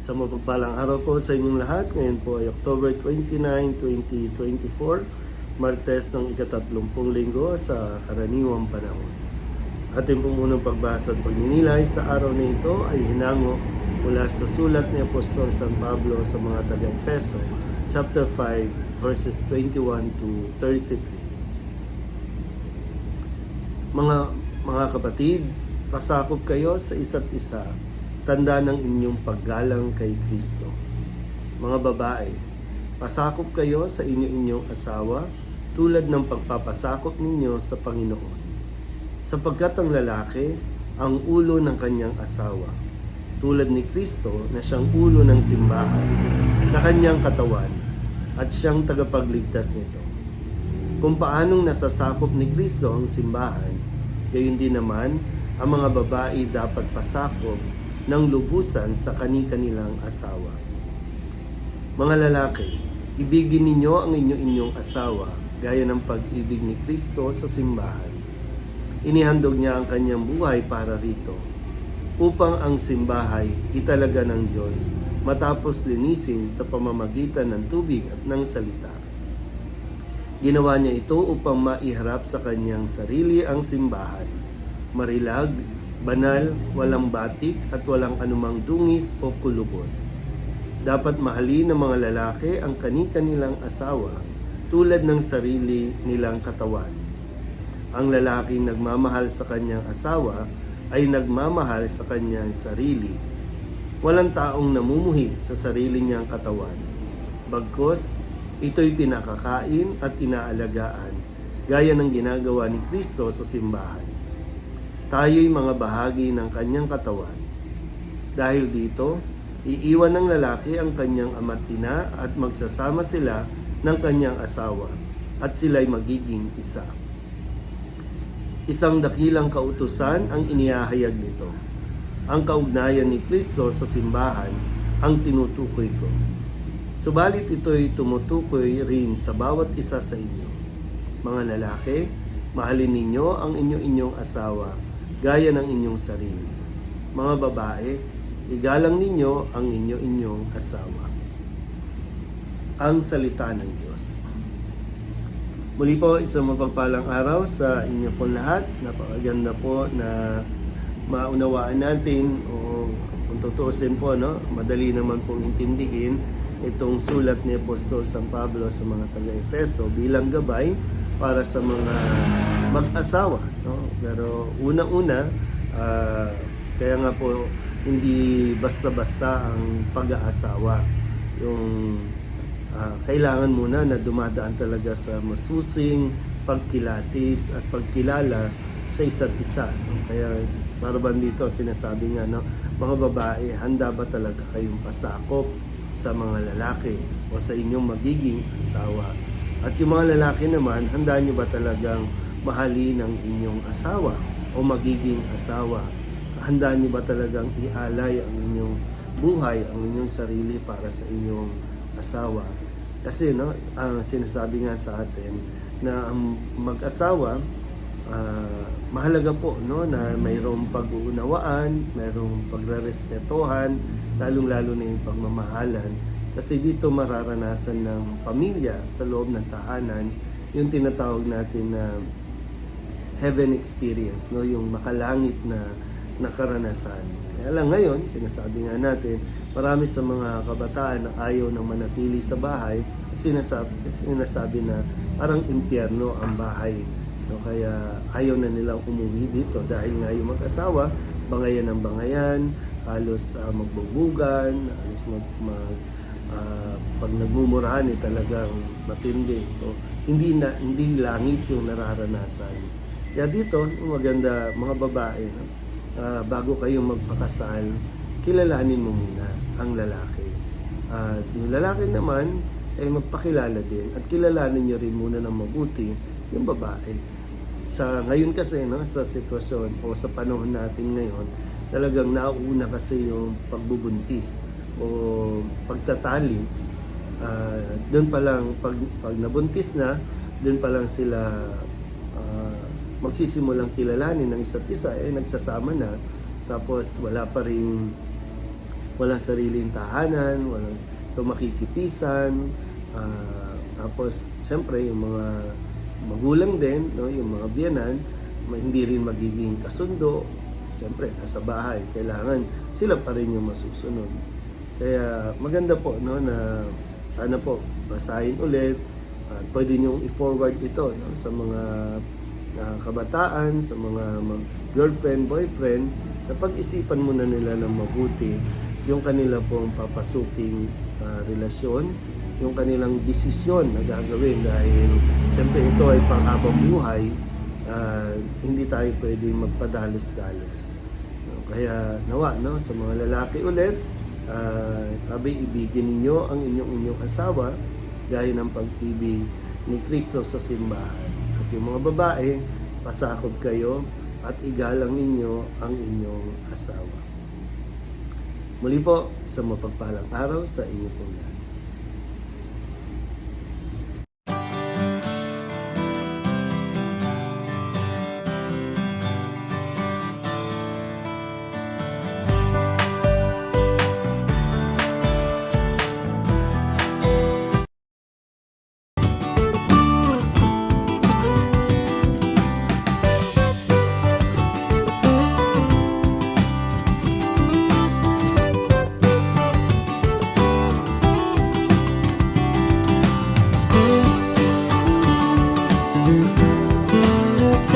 Sa mapagpalang araw po sa inyong lahat, ngayon po ay October 29, 2024, Martes ng ikatatlumpung linggo sa karaniwang panahon. Ating pong unang pagbasa at pagninilay sa araw na ito ay hinango mula sa sulat ni Apostol San Pablo sa mga taga-Efeso, chapter 5, verses 21 to 33. Mga mga kapatid, pasakop kayo sa isa't isa, tanda ng inyong paggalang kay Kristo. Mga babae, pasakop kayo sa inyo-inyong asawa tulad ng pagpapasakop ninyo sa Panginoon. Sapagkat ang lalaki ang ulo ng kanyang asawa, tulad ni Kristo na siyang ulo ng simbahan, na kanyang katawan, at siyang tagapagligtas nito. Kung paanong nasasakop ni Kristo ang simbahan, gayon din naman ang mga babae dapat pasakop ng lubusan sa kani-kanilang asawa. Mga lalaki, ibigin ninyo ang inyo-inyong asawa gaya ng pag-ibig ni Kristo sa simbahan. Inihandog niya ang kanyang buhay para rito upang ang simbahay italaga ng Diyos matapos linisin sa pamamagitan ng tubig at ng salita. Ginawa niya ito upang maiharap sa kanyang sarili ang simbahan. Marilag, banal, walang batik at walang anumang dungis o kulubot. Dapat mahalin ng mga lalaki ang kani-kanilang asawa tulad ng sarili nilang katawan. Ang lalaking nagmamahal sa kanyang asawa ay nagmamahal sa kanyang sarili. Walang taong namumuhi sa sarili niyang katawan. Bagkos, ito'y pinakakain at inaalagaan, gaya ng ginagawa ni Kristo sa simbahan. Tayo'y mga bahagi ng kanyang katawan. Dahil dito, iiwan ng lalaki ang kanyang ama't ina at magsasama sila ng kanyang asawa at sila'y magiging isa. Isang dakilang kautusan ang inihahayag nito. Ang kaugnayan ni Kristo sa simbahan ang tinutukoy ko. Subalit ito'y tumutukoy rin sa bawat isa sa inyo. Mga lalaki, mahalin ninyo ang inyo-inyong asawa gaya ng inyong sarili. Mga babae, igalang ninyo ang inyo-inyong asawa. Ang salita ng Diyos. Muli po, isang mapagpalang araw sa inyo po lahat. Napakaganda po na maunawaan natin o kung tutuusin po, no, madali naman pong intindihin itong sulat ni Apostol San Pablo sa mga taga-Efeso bilang gabay para sa mga mag-asawa. No? Pero unang-una, ah, kaya nga po hindi basta-basta ang pag-aasawa. Yung ah, kailangan muna na dumadaan talaga sa masusing pagkilatis at pagkilala sa isa't isa. no? Kaya para ba dito sinasabi nga, no, mga babae, handa ba talaga kayong pasakop sa mga lalaki o sa inyong magiging asawa? At yung mga lalaki naman, handa nyo ba talagang mahalin ang inyong asawa o magiging asawa? Handa nyo ba talagang ialay ang inyong buhay, ang inyong sarili para sa inyong asawa? Kasi no, ang sinasabi nga sa atin na ang mag-asawa ah, mahalaga po no na mayroong pag-uunawaan, mayroong pagrerespetuhan, lalong-lalo na yung pagmamahalan. Kasi dito mararanasan ng pamilya sa loob ng tahanan yung tinatawag natin na heaven experience, no yung makalangit na nakaranasan. Kaya lang ngayon, sinasabi nga natin, marami sa mga kabataan na ayaw nang manatili sa bahay, sinasabi, sinasabi na parang impyerno ang bahay. No, kaya ayaw na nilang umuwi dito dahil nga yung mag-asawa, bangayan ng bangayan, halos uh, magbubugan, halos mag, mag ah, pag nagmumurahan eh talagang matindi. So hindi na hindi langit yung nararanasan. Kaya dito, maganda mga babae? Ah, bago kayo magpakasal, kilalanin mo muna ang lalaki. At yung lalaki naman, ay magpakilala din at kilalanin nyo rin muna ng mabuti yung babae. Sa ngayon kasi, no, sa sitwasyon o sa panahon natin ngayon, talagang nauuna kasi yung pagbubuntis o pagtatali. Ah, doon pa lang, pag, pag nabuntis na, doon pa lang sila ah, magsisimulang kilalanin ng isa't isa, eh nagsasama na, tapos wala pa rin walang sariling tahanan, walang so makikipisan, ah, tapos siyempre yung mga magulang din, no, yung mga biyanan, hindi rin magiging kasundo. Siyempre, nasa bahay, kailangan sila pa rin yung masusunod. Kaya maganda po no na sana po basahin ulit at pwede niyong i-forward ito no, sa mga ah, kabataan, sa mga girlfriend, boyfriend, na pag-isipan muna nila ng mabuti yung kanila pong papasuking ah, relasyon, yung kanilang desisyon na gagawin dahil siyempre ito ay panghabang buhay, ah, hindi tayo pwedeng magpadalos-dalos. Kaya nawa no sa mga lalaki ulit, ah, sabi ibigin ninyo ang inyong inyong asawa gaya ng pag-ibig ni Kristo sa simbahan. At yung mga babae, pasakop kayo at igalang ninyo ang inyong asawa. Muli po, isang mapagpalang araw sa inyo pong lahat.